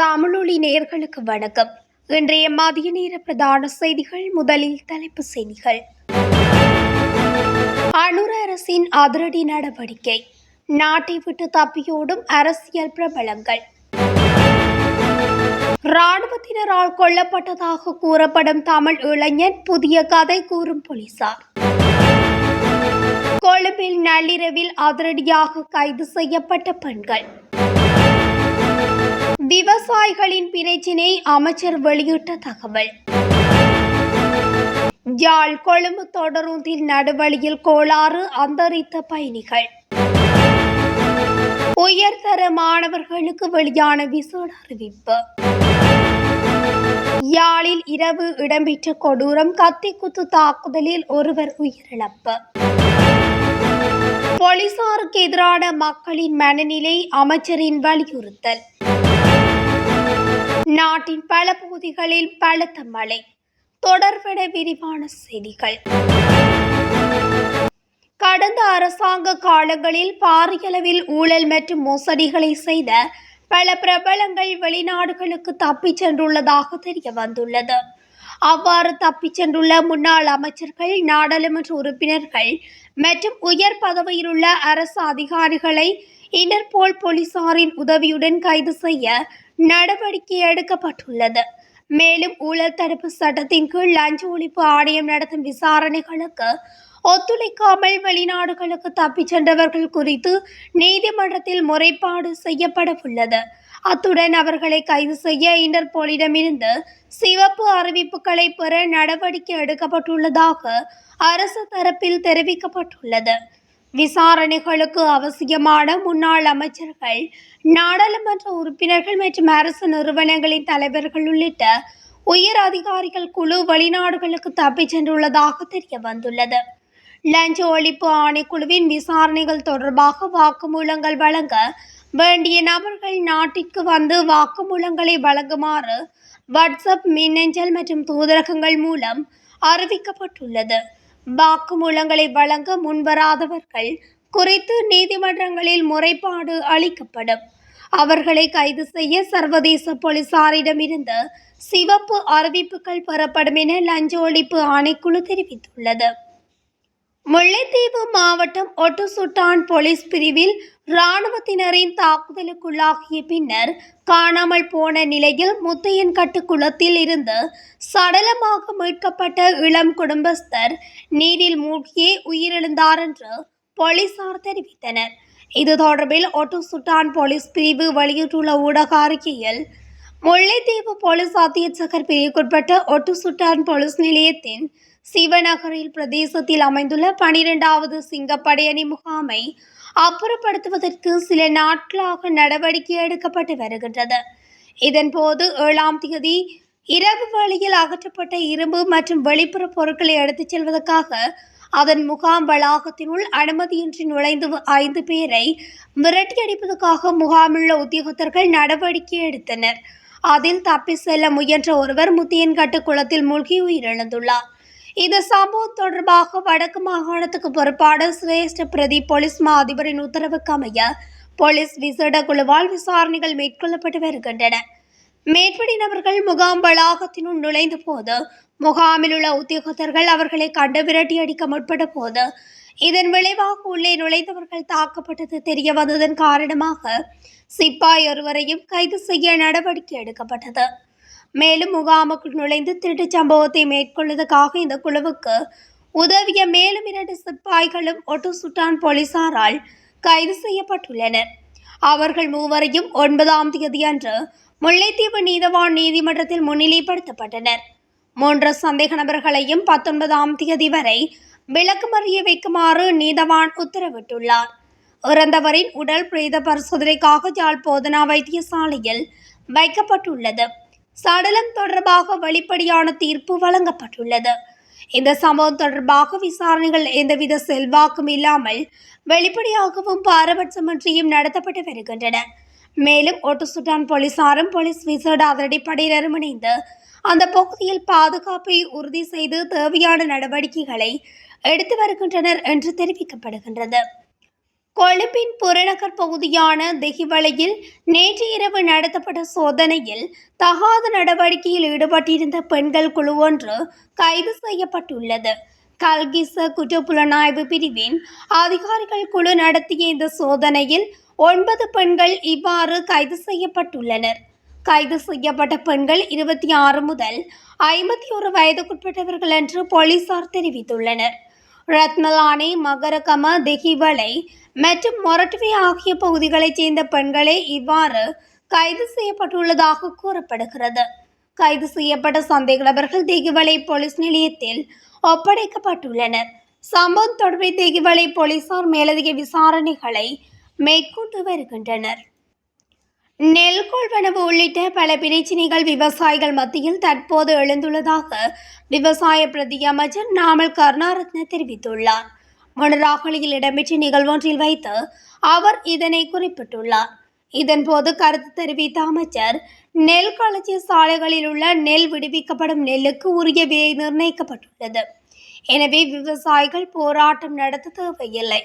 நேர்களுக்கு வணக்கம். இன்றைய மதிய நேர பிரதான செய்திகள் முதலில் தலைப்பு செய்திகள். அனுர அரசின் அதிரடி நடவடிக்கை. நாட்டை விட்டு தப்பியோடும் அரசியல் பிரபலங்கள். இராணுவத்தினரால் கொல்லப்பட்டதாக கூறப்படும் தமிழ் இளைஞன் புதிய கதை கூறும் போலீசார். கொழும்பில் நள்ளிரவில் அதிரடியாக கைது செய்யப்பட்ட பெண்கள். விவசாயிகளின் பிரச்சினை அமைச்சர் வெளியிட்ட தகவல். யாழ் கொழும்பு தொடருந்தில் நடுவழியில் கோளாறு அந்தரித்த பயணிகள். உயர்தர மாணவர்களுக்கு வெளியான விசேட அறிவிப்பு. யாழில் இரவு இடம்பெற்ற கொடூரம் கத்திக்குத்து தாக்குதலில் ஒருவர் உயிரிழப்பு. போலீசாருக்கு எதிரான மக்களின் மனநிலை அமைச்சரின் வலியுறுத்தல். நாட்டின் பல பகுதிகளில் பலத்த மழை தொடர்பட விரிவான செய்திகள். கடந்த அரசாங்க காலங்களில் பாரியளவில் ஊழல் மற்றும் மோசடிகளை செய்த பல பிரபலங்கள் வெளிநாடுகளுக்கு தப்பிச் சென்றுள்ளதாக தெரிய வந்துள்ளது. அவ்வாறு தப்பிச் சென்றுள்ள முன்னாள் அமைச்சர்கள் நாடாளுமன்ற உறுப்பினர்கள் மற்றும் உயர் பதவியிலுள்ள அரசு அதிகாரிகளை இன்டர்போல் போலீசாரின் உதவியுடன் கைது செய்ய நடவடிக்கை எடுக்கப்பட்டுள்ளது. மேலும் ஊழல் தடுப்பு சட்டத்தின் கீழ் லஞ்ச ஒழிப்பு ஆணையம் நடத்தும் விசாரணைகளுக்கு ஒத்துழைக்காமல் வெளிநாடுகளுக்கு தப்பிச் சென்றவர்கள் குறித்து நீதிமன்றத்தில் முறைப்பாடு செய்யப்பட உள்ளது அத்துடன் அவர்களை கைது செய்ய இன்டர்போலிடமிருந்து சிவப்பு அறிவிப்புகளை பெற நடவடிக்கை எடுக்கப்பட்டுள்ளதாக அரசு தரப்பில் தெரிவிக்கப்பட்டுள்ளது. விசாரணைகளுக்கு அவசியமான முன்னாள் அமைச்சர்கள் நாடாளுமன்ற உறுப்பினர்கள் மற்றும் அரசு நிறுவனங்களின் தலைவர்கள் உள்ளிட்ட உயர் அதிகாரிகள் குழு வெளிநாடுகளுக்கு தப்பிச் சென்றுள்ளதாக தெரிய வந்துள்ளது லஞ்ச ஒழிப்பு ஆணைக்குழுவின் விசாரணைகள் தொடர்பாக வாக்குமூலங்கள் வழங்க வேண்டிய நபர்கள் நாட்டிற்கு வந்து வாக்குமூலங்களை வழங்குமாறு வாட்ஸ்அப் மின்னஞ்சல் மற்றும் தூதரகங்கள் மூலம் அறிவிக்கப்பட்டுள்ளது. வாக்குமூலங்களை வழங்க முன்வராதவர்கள் குறித்து நீதிமன்றங்களில் முறைப்பாடு அளிக்கப்படும். அவர்களை கைது செய்ய சர்வதேச போலீசாரிடமிருந்து சிவப்பு அறிவிப்புகள் பெறப்படும் என லஞ்ச ஒழிப்பு ஆணைக்குழு தெரிவித்துள்ளது. முல்லைத்தீவு மாவட்டம் ஒட்டுசுட்டான் போலீஸ் பிரிவில் இராணுவத்தினரின் தாக்குதலுக்குள்ளாகிய பின்னர் காணாமல் போன நிலையில் முத்தையன்கட்டு குளத்தில் இருந்து சடலமாக மீட்கப்பட்ட இளம் குடும்பஸ்தர் நீரில் மூழ்கியே உயிரிழந்தார் என்று போலீசார் தெரிவித்தனர். இது தொடர்பில் ஒட்டுசுட்டான் போலீஸ் பிரிவு வெளியிட்டுள்ள ஊடக அறிக்கையில் முல்லைத்தீவு போலீஸ் அத்தியட்சகர் பிரிவுக்குட்பட்ட ஒட்டுசுட்டான் போலீஸ் நிலையத்தின் சிவநகரில் பிரதேசத்தில் அமைந்துள்ள பனிரெண்டாவது சிங்கப்படையணி முகாமை அப்புறப்படுத்துவதற்கு சில நாட்களாக நடவடிக்கை எடுக்கப்பட்டு வருகின்றது. இதன்போது ஏழாம் தேதி இரவு வழியில் அகற்றப்பட்ட இரும்பு மற்றும் வெளிப்புற பொருட்களை எடுத்துச் செல்வதற்காக அதன் முகாம் வளாகத்தினுள் அனுமதியின்றி நுழைந்து ஐந்து பேரை விரட்டியடிப்பதற்காக முகாமிலுள்ள உத்தியோகத்தர்கள் நடவடிக்கை எடுத்தனர். அதில் தப்பி செல்ல முயன்ற ஒருவர் முத்தியன்கட்டு குளத்தில் மூழ்கி உயிரிழந்துள்ளார். இந்த சம்பவம் தொடர்பாக வடக்கு மாகாணத்துக்கு பொறுப்பான சிரேஷ்ட பிரதி போலீஸ் மா அதிபரின் உத்தரவுக்கு அமைய போலீஸ் விசேட குழுவால் விசாரணைகள் மேற்கொள்ளப்பட்டு வருகின்றன. மேற்படி நபர்கள் முகாம் வளாகத்தினுள் நுழைந்த போது முகாமில் உள்ள உத்தியோகத்தர்கள் அவர்களை கண்டு விரட்டி அடிக்க முற்பட்ட போது இதன் விளைவாக உள்ளே நுழைந்தவர்கள் தாக்கப்பட்டது தெரிய வந்ததன் காரணமாக சிப்பாய் ஒருவரையும் கைது செய்ய நடவடிக்கை எடுக்கப்பட்டது. மேலும் முகாமுக்குள் நுழைந்து திருட்டுச் சம்பவத்தை மேற்கொள்வதற்காக இந்த குழுவுக்கு உதவிய மேலும் இரண்டு சிப்பாய்களும் ஒட்டு சுட்டான் போலீசாரால் கைது செய்யப்பட்டுள்ளனர். அவர்கள் மூவரையும் ஒன்பதாம் தேதி அன்று முல்லைத்தீவு நீதவான் நீதிமன்றத்தில் முன்னிலைப்படுத்தப்பட்டனர். மூன்று சந்தேக நபர்களையும் பத்தொன்பதாம் தேதி வரை விளக்குமறிய வைக்குமாறு நீதவான் உத்தரவிட்டுள்ளார். இறந்தவரின் உடல் பிரேத பரிசோதனைக்காக யாழ் போதனா வைத்தியசாலையில் வைக்கப்பட்டுள்ளது. சடலம் தொடர்பாக வெளிப்படையான தீர்ப்பு வழங்கப்பட்டுள்ளது. இந்த சம்பவம் தொடர்பாக விசாரணைகள் எந்தவித செல்வாக்கும் இல்லாமல் வெளிப்படையாகவும் பாரபட்சமின்றியும் நடத்தப்பட்டு வருகின்றன. மேலும் ஒட்டுசுட்டான் போலீசாரும் போலீஸ் விசேட அதிரடிப்படையினரும் இணைந்து அந்த பகுதியில் பாதுகாப்பை உறுதி செய்து தேவையான நடவடிக்கைகளை எடுத்து வருகின்றனர் என்று தெரிவிக்கப்படுகின்றது. கொழும்பின் புறநகர் பகுதியான தெஹிவளையில் நேற்று இரவு நடத்தப்பட்ட சோதனையில் தகாத நடவடிக்கையில் ஈடுபட்டிருந்த பெண்கள் குழு ஒன்று கைது செய்யப்பட்டுள்ளது. கல்கிச குற்றப்புலனாய்வு பிரிவின் அதிகாரிகள் குழு நடத்திய இந்த சோதனையில் ஒன்பது பெண்கள் இவ்வாறு கைது செய்யப்பட்டுள்ளனர். கைது செய்யப்பட்ட பெண்கள் இருபத்தி ஆறு முதல் ஐம்பத்தி ஒரு வயதுக்குட்பட்டவர்கள் என்று போலீசார் தெரிவித்துள்ளனர். ரத்மலானே மகரகம தெஹிவளை மற்றும் மொரட்டுவை ஆகிய பகுதிகளைச் சேர்ந்த பெண்களே இவ்வாறு கைது செய்யப்பட்டுள்ளதாக கூறப்படுகிறது. கைது செய்யப்பட்ட சந்தேக நபர்கள் தேகிவலை போலீஸ் நிலையத்தில் ஒப்படைக்கப்பட்டுள்ளனர். சம்பவம் தொடர்பில் தேகிவலை போலீசார் மேலதிக விசாரணைகளை மேற்கொண்டு வருகின்றனர். நெல் கொள்வனவு உள்ளிட்ட பல பிரச்சினைகள் விவசாயிகள் மத்தியில் தற்போது எழுந்துள்ளதாக விவசாய பிரதி அமைச்சர் நாமல் கருணாரத்ன தெரிவித்துள்ளார். மொனராகலியில் இடம்பெற்ற நிகழ்வொன்றில் வைத்து அவர் இதனை குறிப்பிட்டுள்ளார். இதன்போது கருத்து தெரிவித்த அமைச்சர் நெல் களஞ்சிய சாலைகளில் உள்ள நெல் விடுவிக்கப்படும் நெல்லுக்கு உரிய விலை நிர்ணயிக்கப்பட்டுள்ளது. எனவே விவசாயிகள் போராட்டம் நடத்த தேவையில்லை.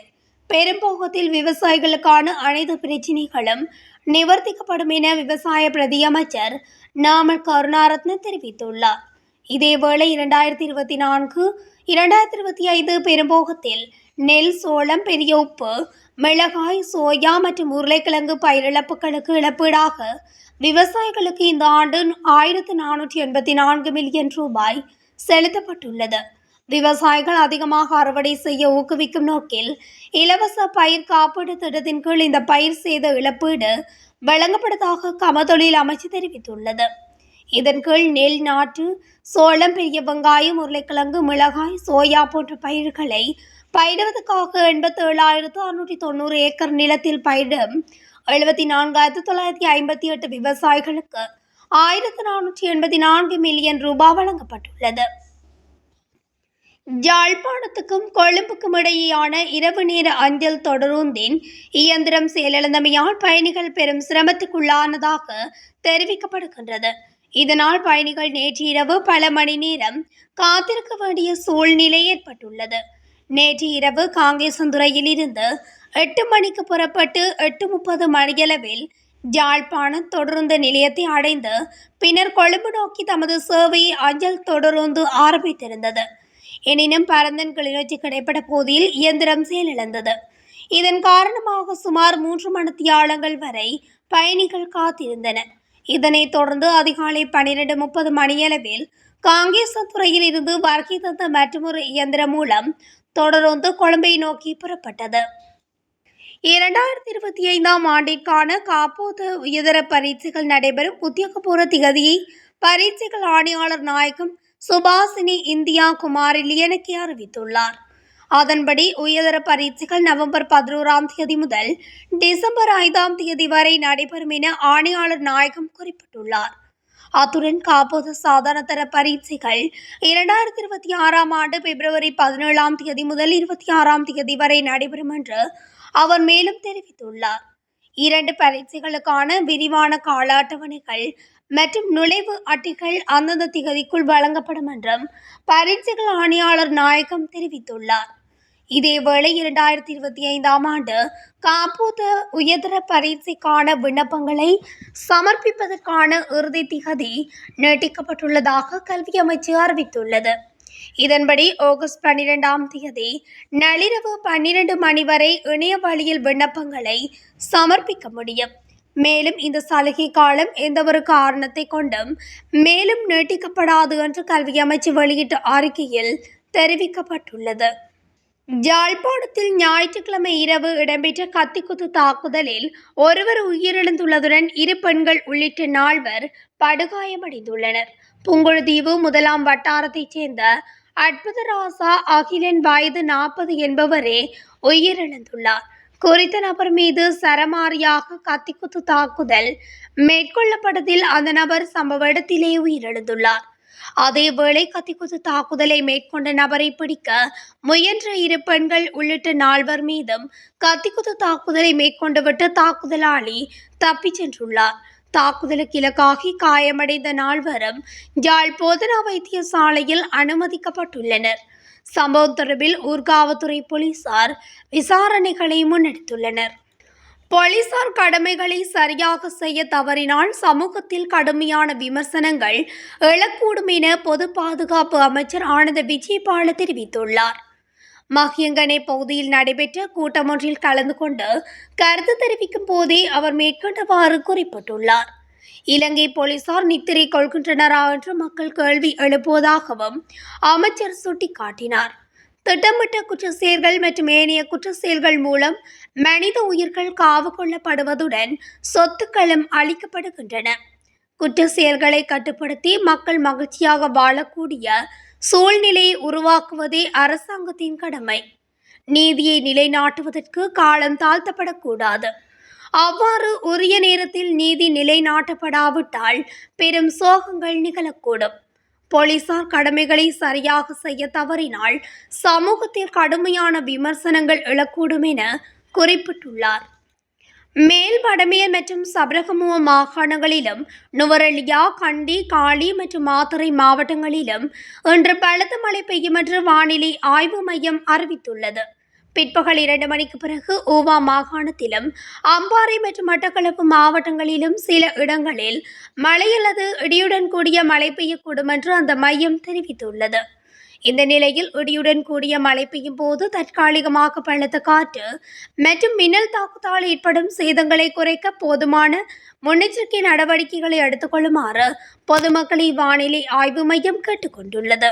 பெரும்போகத்தில் விவசாயிகளுக்கான அனைத்து பிரச்சினைகளும் நிவர்த்திக்கப்படும் என விவசாய பிரதி அமைச்சர் நாமல் கருணாரத்ன தெரிவித்துள்ளார். இதேவேளை இரண்டாயிரத்தி இருபத்தி நான்கு இரண்டாயிரத்தி இருபத்தி ஐந்து பெரும்போகத்தில் நெல் சோளம் பெரிய உப்பு மிளகாய் சோயா மற்றும் உருளைக்கிழங்கு பயிரிழப்புகளுக்கு இழப்பீடாக விவசாயிகளுக்கு இந்த ஆண்டு ஆயிரத்து நானூற்றி எண்பத்தி நான்கு மில்லியன் ரூபாய் செலுத்தப்பட்டுள்ளது. விவசாயிகள் அதிகமாக அறுவடை செய்ய ஊக்குவிக்கும் நோக்கில் இலவச பயிர் காப்பீடு திட்டத்தின் கீழ் இந்த பயிர் செய்த இழப்பீடு வழங்கப்பட்டதாக கமதொழில் அமைச்சு தெரிவித்துள்ளது. இதன் கீழ் நெல் நாட்டு சோளம் பெரிய வெங்காயம் உருளைக்கிழங்கு மிளகாய் சோயா போன்ற பயிர்களை பயிடுவதற்காக எண்பத்தி ஏழாயிரத்து அறுநூற்றி தொண்ணூறு ஏக்கர் நிலத்தில் பயிடும் எழுபத்தி நான்காயிரத்து தொள்ளாயிரத்தி ஐம்பத்தி எட்டு விவசாயிகளுக்கு ஆயிரத்து நானூற்றி எண்பத்தி நான்கு மில்லியன் ரூபாய் வழங்கப்பட்டுள்ளது. யாழ்ப்பாணத்துக்கும் கொழும்புக்கும் இடையேயான இரவு நேர அஞ்சல் தொடருந்தின் இயந்திரம் செயலிழந்தமையால் பயணிகள் பெரும் சிரமத்துக்குள்ளானதாக தெரிவிக்கப்படுகின்றது. இதனால் பயணிகள் நேற்று இரவு பல மணி நேரம் காத்திருக்க வேண்டிய சூழ்நிலை ஏற்பட்டுள்ளது. நேற்று இரவு காங்கேசந்துறையில் இருந்து எட்டு மணிக்கு புறப்பட்டு எட்டு முப்பது மணியளவில் யாழ்ப்பாணம் தொடருந்து நிலையத்தை அடைந்து பின்னர் கொழும்பு நோக்கி தமது சேவையை அஞ்சல் தொடருந்து ஆரம்பித்திருந்தது. எனினும் பரந்தன் கிளிநொச்சி கிடைப்பட்ட போதில் இயந்திரம் செயலிழந்தது. இதன் காரணமாக சுமார் மூன்று மணித்தியாலங்கள் வரை பயணிகள் காத்திருந்தனர் இதனைத் தொடர்ந்து அதிகாலை பன்னிரண்டு முப்பது மணியளவில் காங்கேசத்துறையில் இருந்து வருகை தந்த மற்றொரு இயந்திரம் மூலம் தொடர்ந்து கொழும்பை நோக்கி புறப்பட்டது. இரண்டாயிரத்தி இருபத்தி ஐந்தாம் ஆண்டிற்கான காப்போது இதர பரீட்சைகள் நடைபெறும் உத்தியோகபூர்வ திகதியை பரீட்சைகள் ஆணையாளர் நாயகம் சுபாசினி இந்தியா குமாரி லியனக்கி அறிவித்துள்ளார். அதன்படி உயர்தர பரீட்சைகள் நவம்பர் பதினோராம் தேதி முதல் டிசம்பர் ஐந்தாம் தேதி வரை நடைபெறும் என ஆணையாளர் நாயகம் குறிப்பிட்டுள்ளார். அத்துடன் காப்போது சாதாரண தர பரீட்சைகள். இரண்டாயிரத்தி இருபத்தி ஆறாம் ஆண்டு பிப்ரவரி பதினேழாம் தேதி முதல் இருபத்தி ஆறாம் தேதி வரை நடைபெறும் என்று அவர் மேலும் தெரிவித்துள்ளார். இரண்டு பரீட்சைகளுக்கான விரிவான கால அட்டவணைகள் மற்றும் நுழைவு அட்டைகள் அந்தந்த திகதிக்குள் வழங்கப்படும் என்றும் பரீட்சைகள் ஆணையாளர் நாயகம் தெரிவித்துள்ளார். இதேவேளை இரண்டாயிரத்தி இருபத்தி ஐந்தாம் ஆண்டு காப்பூத உயர்தர பரீட்சைக்கான விண்ணப்பங்களை சமர்ப்பிப்பதற்கான இறுதி திகதி நீட்டிக்கப்பட்டுள்ளதாக கல்வி அமைச்சு அறிவித்துள்ளது. இதன்படி ஆகஸ்ட் பன்னிரெண்டாம் தேதி நள்ளிரவு பன்னிரண்டு மணி வரை இணைய வழியில் விண்ணப்பங்களை சமர்ப்பிக்க முடியும். மேலும் இந்த சலுகை காலம் எந்தவொரு காரணத்தை கொண்டும் மேலும் நீட்டிக்கப்படாது என்று கல்வி அமைச்சு வெளியிட்ட அறிக்கையில் தெரிவிக்கப்பட்டுள்ளது. யாழ்ப்பாணத்தில் ஞாயிற்றுக்கிழமை இரவு இடம்பெற்ற கத்திக்குத்து தாக்குதலில் ஒருவர் உயிரிழந்துள்ளதுடன் இரு பெண்கள் உள்ளிட்ட நால்வர் படுகாயமடைந்துள்ளனர். புங்குழுதீவு முதலாம் வட்டாரத்தைச் சேர்ந்த அற்புதராசா அகிலன் வயது நாற்பது என்பவரே உயிரிழந்துள்ளார். குறித்த நபர் மீது சரமாரியாக கத்திக்குத்து தாக்குதல் மேற்கொள்ளப்பட்டதில் அந்த நபர் சம்பவ இடத்திலே உயிரிழந்துள்ளார். அதேவேளை கத்திக்குத்து தாக்குதலை மேற்கொண்ட நபரை பிடிக்க முயன்ற இரு பெண்கள் உள்ளிட்ட நால்வர் மீதும் கத்திக்குத்து தாக்குதலை மேற்கொண்டுவிட்டு தாக்குதலாளி தப்பிச் சென்றுள்ளார். தாக்குதலுக்கு இலக்காகி காயமடைந்த நால்வரும் யாழ் போதனா வைத்தியசாலையில் அனுமதிக்கப்பட்டுள்ளனர். சம்பவம் தொடர்பில் ஊர்காவத்துறை போலீசார் விசாரணைகளை முன்னெடுத்துள்ளனர். போலீசார் கடமைகளை சரியாக செய்ய தவறினால் சமூகத்தில் கடுமையான விமர்சனங்கள் எழக்கூடும் என பொது பாதுகாப்பு அமைச்சர் ஆனந்த விஜயபால தெரிவித்துள்ளார். மஹியங்கனை பகுதியில் நடைபெற்ற கூட்டம் ஒன்றில் கலந்து கொண்டு கருத்து தெரிவிக்கும் போதே அவர் மேற்கொண்டவாறு குறிப்பிட்டுள்ளார். இலங்கை போலீசார் நித்திரை கொள்கின்றனரா என்று மக்கள் கேள்வி எழுப்புவதாகவும் அமைச்சர் சுட்டிக்காட்டினார். திட்டமிட்ட குற்ற செயல்கள் மற்றும் ஏனைய குற்ற செயல்கள் மூலம் மனித உயிர்கள் காவு கொள்ளப்படுவதுடன் சொத்துக்களும் அளிக்கப்படுகின்றன குற்ற செயல்களை கட்டுப்படுத்தி மக்கள் மகிழ்ச்சியாக வாழக்கூடிய சூழ்நிலையை உருவாக்குவதே அரசாங்கத்தின் கடமை. நீதியை நிலைநாட்டுவதற்கு காலம் தாழ்த்தப்படக்கூடாது. அவ்வாறு உரிய நேரத்தில் நீதி நிலைநாட்டப்படாவிட்டால் பெரும் சோகங்கள் நிகழக்கூடும். போலீசார் கடமைகளை சரியாக செய்ய தவறினால் சமூகத்தில் கடுமையான விமர்சனங்கள் எழக்கூடும் என குறிப்பிட்டுள்ளார். மேல் வடமேல் மற்றும் சபரகமுவ மாகாணங்களிலும் நுவரெலியா கண்டி காளி மற்றும் மாத்தறை மாவட்டங்களிலும் இன்று பலத்த மழை பெய்யும் என்று வானிலை ஆய்வு மையம் அறிவித்துள்ளது. பிற்பகல் இரண்டு மணிக்கு பிறகு ஊவா மாகாணத்திலும் அம்பாறை மற்றும் மட்டக்களப்பு மாவட்டங்களிலும் சில இடங்களில் மழை அல்லது இடியுடன் கூடிய மழை பெய்யக்கூடும் என்று அந்த மையம் தெரிவித்துள்ளது. இந்த நிலையில் இடியுடன் கூடிய மழை பெய்யும் போது தற்காலிகமாக பலத்த காற்று மற்றும் மின்னல் தாக்குதலால் ஏற்படும் சேதங்களை குறைக்க போதுமான முன்னெச்சரிக்கை நடவடிக்கைகளை எடுத்துக்கொள்ளுமாறு பொதுமக்களை வானிலை ஆய்வு மையம் கேட்டுக்கொண்டுள்ளது.